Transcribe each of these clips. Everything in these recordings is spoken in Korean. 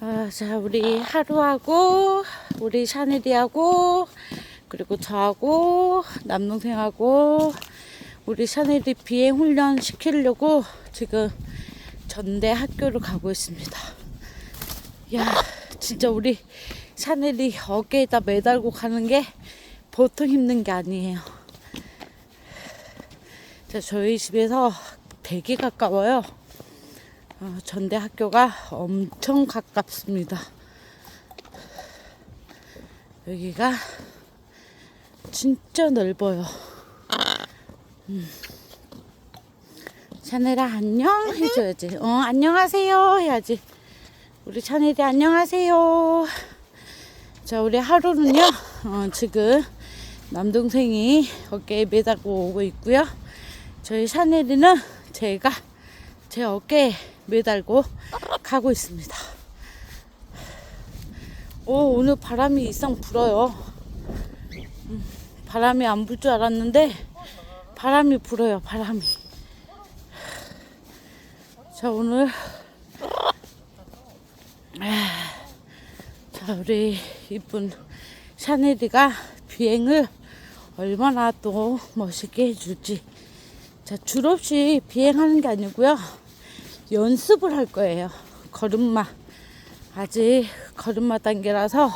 아, 자, 우리 하루하고, 우리 샤넬이하고, 그리고 저하고, 남동생하고, 우리 샤넬이 비행 훈련 시키려고 지금 전대 학교를 가고 있습니다. 야, 진짜 우리 샤넬이 어깨에다 매달고 가는 게 보통 힘든 게 아니에요. 자, 저희 집에서 되게 가까워요. 어, 전대 학교가 엄청 가깝습니다. 여기가 진짜 넓어요. 음. 샤넬아 안녕 해줘야지. 어 안녕하세요 해야지. 우리 샤넬이 안녕하세요. 자 우리 하루는요 어, 지금 남동생이 어깨에 매달고 오고 있고요. 저희 샤넬이는 제가 제 어깨에 매달고 가고 있습니다. 오, 오늘 바람이 이상 불어요. 음, 바람이 안 불 줄 알았는데 바람이 불어요, 바람이. 자, 오늘 아, 자, 우리 이쁜 샤넬이가 비행을 얼마나 또 멋있게 해줄지. 자, 줄 없이 비행하는 게 아니고요. 연습을 할 거예요. 걸음마. 아직 걸음마 단계라서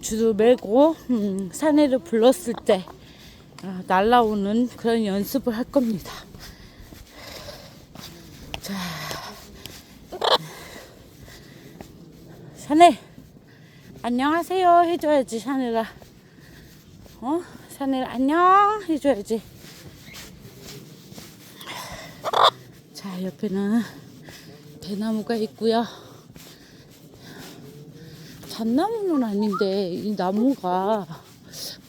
줄을 메고 음, 사내를 불렀을 때 어, 날라오는 그런 연습을 할 겁니다. 자, 샤넬 안녕하세요 해줘야지 샤넬아. 어? 샤넬 안녕 해줘야지. 자, 옆에는 대나무가 있고요. 잣나무는 아닌데 이 나무가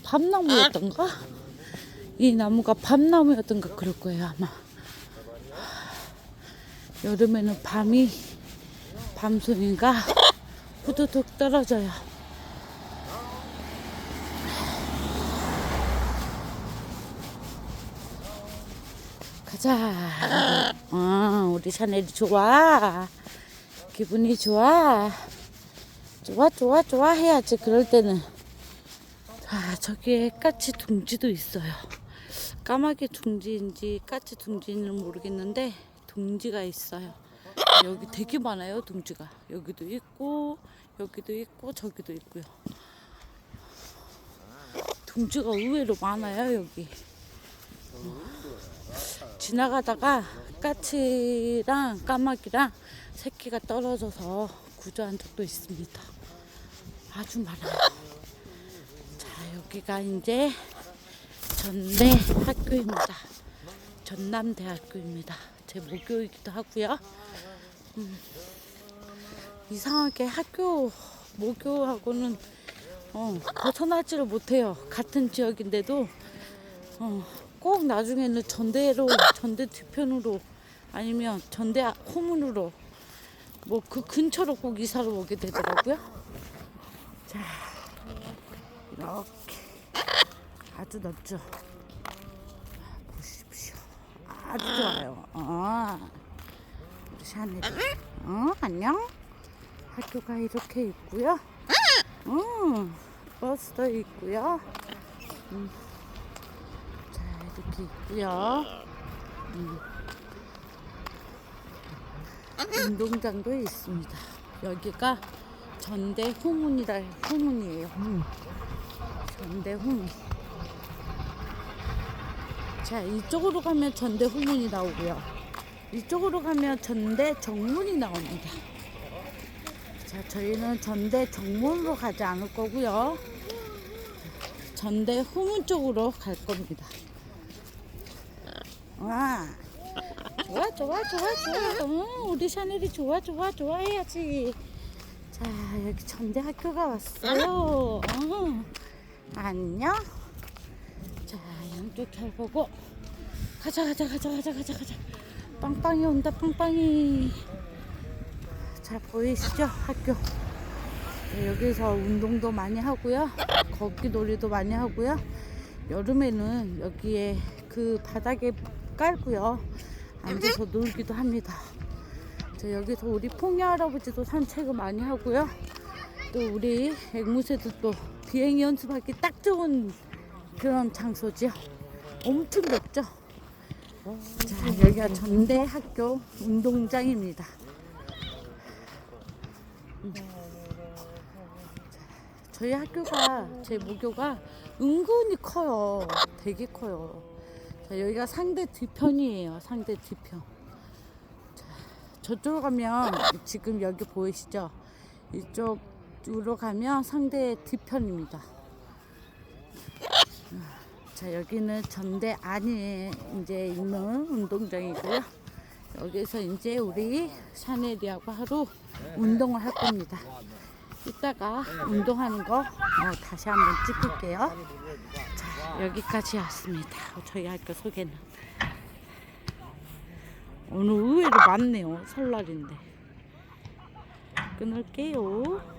밤나무였던가? 이 나무가 밤나무였던가 그럴 거예요 아마. 여름에는 밤이 밤송이가 후두둑 떨어져요. 가자. 어, 우리 샤넬이 좋아. 기분이 좋아. 좋아, 좋아, 좋아 해야지. 그럴 때는. 자, 저기에 까치 둥지도 있어요. 까마귀 둥지인지 까치 둥지인지는 모르겠는데 둥지가 있어요. 여기 되게 많아요, 둥지가. 여기도 있고, 여기도 있고, 저기도 있고요. 둥지가 의외로 많아요, 여기. 지나가다가 까치랑 까마귀랑 새끼가 떨어져서 구조한 적도 있습니다. 아주 많아요. 자, 여기가 이제 전대 학교입니다. 전남대학교입니다. 제 모교이기도 하고요. 음, 이상하게 학교 모교하고는 어, 벗어나지를 못해요. 같은 지역인데도 어, 꼭 나중에는 전대로 전대 뒤편으로 아니면 전대 호문으로 뭐 그 근처로 꼭 이사를 오게 되더라고요. 자 이렇게 아주 넓죠. 보십시오. 아주 좋아요. 어. 샤넬. 어 안녕. 학교가 이렇게 있고요. 음, 버스도 있고요. 음. 자 이렇게 있고요. 음. 운동장도 있습니다. 여기가 전대 후문이라 후문이에요. 후문. 전대 후문. 자 이쪽으로 가면 전대 후문이 나오고요. 이쪽으로 가면 전대 정문이 나옵니다. 자 저희는 전대 정문으로 가지 않을 거고요. 전대 후문 쪽으로 갈 겁니다. 와. 좋아 좋아 좋아 좋아. 어, 우리 샤넬이 좋아 좋아 좋아 해야지. 자 여기 전대 학교가 왔어요. 어, 안녕. 자 양쪽 잘 보고. 가자 가자 가자 가자 가자 가자. 빵빵이 온다 빵빵이. 자 보이시죠 학교? 네, 여기서 운동도 많이 하고요. 걷기 놀이도 많이 하고요. 여름에는 여기에 그 바닥에 깔고요 앉아서 놀기도 합니다. 자, 자, 여기서 우리 풍녀 할아버지도 산책을 많이 하고요. 또 우리 앵무새도 또 비행 연습하기 딱 좋은 그런 장소죠. 엄청 덥죠. 자, 여기가 전대 학교 운동장입니다. 음. 자, 저희 학교가 제 모교가 은근히 커요. 되게 커요. 자, 여기가 상대 뒤편이에요. 상대 뒤편. 자, 저쪽으로 가면 지금 여기 보이시죠? 이쪽으로 가면 상대 뒤편입니다. 자, 여기는 전대 안에 이제 있는 운동장이고요. 여기서 이제 우리 샤넬이하고 하루 운동을 할 겁니다. 이따가 운동하는 거 어, 다시 한번 찍을게요. 자, 여기까지 왔습니다. 저희 학교 소개는. 오늘 의외로 많네요. 설날인데. 끊을게요.